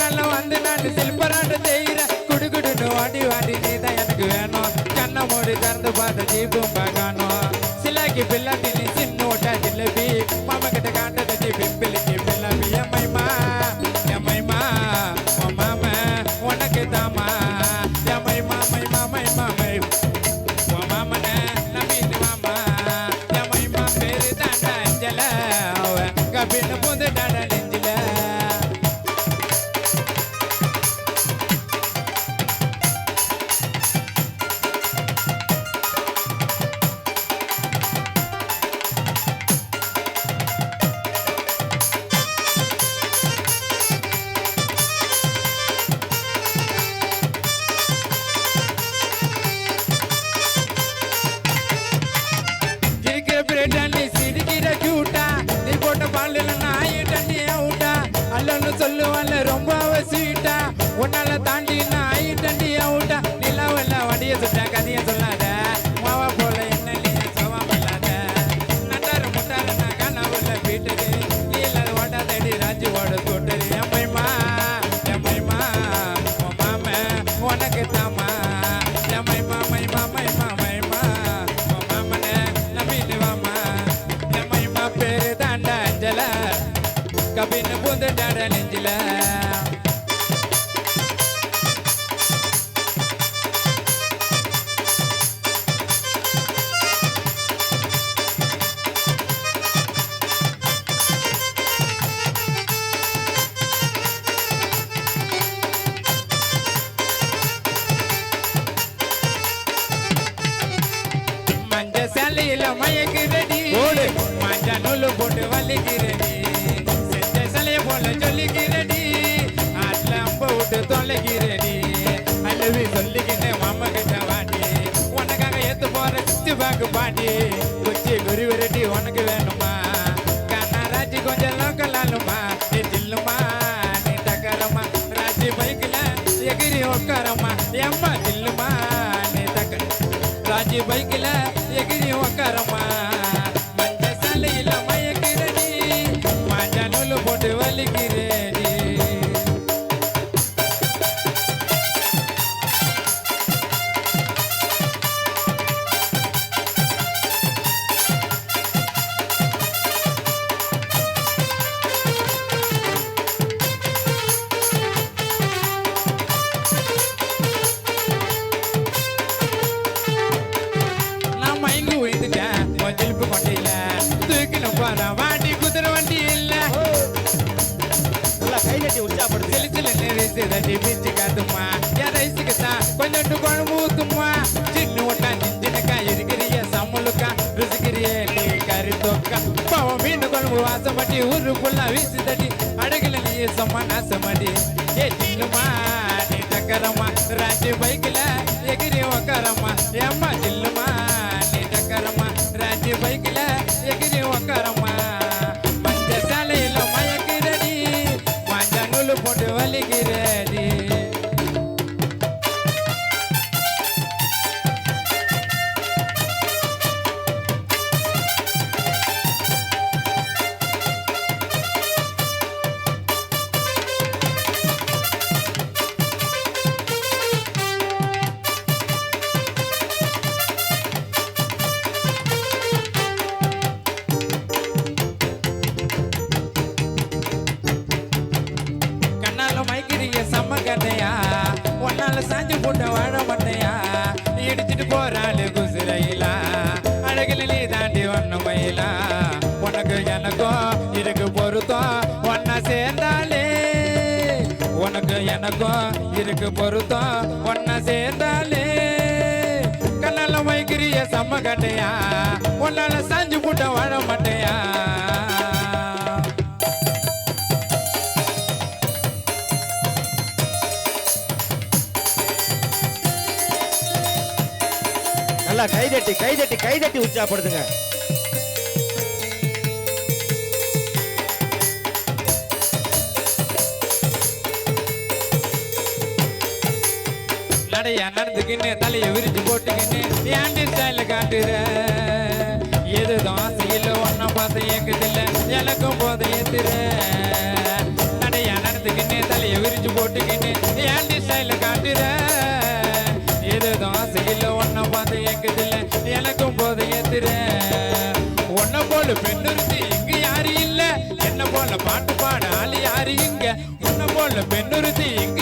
உன்னால வந்து நான் சில்பராட்ட செய்கிறேன் குடு வாண்டி வாண்டி நீ தான் எனக்கு வேணும். கண்ணை மூடி திறந்து பார்த்த ஜீப்பும் பார்க்கணும். சிலைக்கு பிள்ளை தினி சின்ன ஓட்டா ஜிலேபி. உன்னால தாண்டி நான் ஆயிட்டண்டி அவுட்டா. நிலாவல்ல வடிய சுட்டா கதைய சொல்லாத. மாவா போல என்ன நீ சோவாம பண்ணாத நட்டாரு முட்டாரு நான் கனவுல வீட்டுக்கு. நீ இல்லாத ஓட்டா தேடி ராஜி ஓட கூட்டரு எம்மைமா எம்மைமா உன் மாம உனக்கு தாமா சேலையில மயக்குறடி ஓடு. மஞ்ச நூலு போட்டு வலிக்கிறடி. செஞ்ச சிலைய போல சொல்லிக்கிறடி. ஆட்ல அம்ப விட்டு தொலைக்கிறடி. அல்லவி சொல்லிக்கிட்டு மாமா கிட்ட வாடி. உனக்காக ஏத்து போற சிச்சு பாக்கு பாடி குச்சி குருவி ரெட்டி உனக்கு வேணுமா? கண்ணாராஜி கொஞ்சம் லோக்கல் ஆளுமா? நீ தில்லுமா நீ டக்கரமா ராஜி பைக்கில் எகிரி உட்காரம்மா எம்மா தில்லுமா நீ டக்கர் ராஜி பைக்கில் கை தட்டி உற்சாகப்படுத்துங்க சிலு சில நெரிசு தட்டி பிச்சு காட்டுமா என் ரைஸுக்கு தான் கொஞ்சோண்டு குழம்பு ஊத்துமா சின்ன ஒட்டா நிஞ்சினக்கா இருக்கிறிய சம்மலுக்கா ருசிக்கிறிய நீ கறி தொக்கா. பாவம் மீன் குழம்பு வாசப்பட்டி ஊரு புல்லா வீசி தட்டி. அடகுல நீ சும்மா நாசமாடி ஏ சின்னுமா நீ தக்கரம்மா ராஜி பைக்கில் எகிரி உக்காரம்மா எனக்கும் இருக்கு பொருத்தம். ஒன்னா சேர்ந்தாலே உனக்கு எனக்கும் இருக்கு பொருத்தம். ஒன்னா சேர்ந்தாலே கண்ணால வைக்கிறிய செம்ம கட்டையா உன்னால சாஞ்சு போட்ட வாழ மாட்டையா? நல்லா கைதட்டி கைதட்டி கை உற்சாகப்படுத்துங்க நடைய நடந்துக்கின்னு தலையை விரிச்சு போட்டுக்கின்னு ஏண்டி ஸ்டைல காட்டுற. எது தோசை இல்லை ஒன்னும் பார்த்து இயக்குதில்ல எனக்கும் போதை ஏத்துற. நடைய நடந்துக்கின்னு தலையை விரிச்சு போட்டுக்கின்னு ஏண்டி ஸ்டைல காட்டுற. எது தோசை இல்லை ஒன்னும் பார்த்து இயக்குதில்ல எனக்கும் போதை ஏத்துற. ஒன்ன போல பெண்ணுறுத்தி இங்க யாரு இல்லை. என்ன போல பாட்டு பாட ஆள் யாரு இங்க. உன்ன போல பெண்ணுறுத்தி இங்க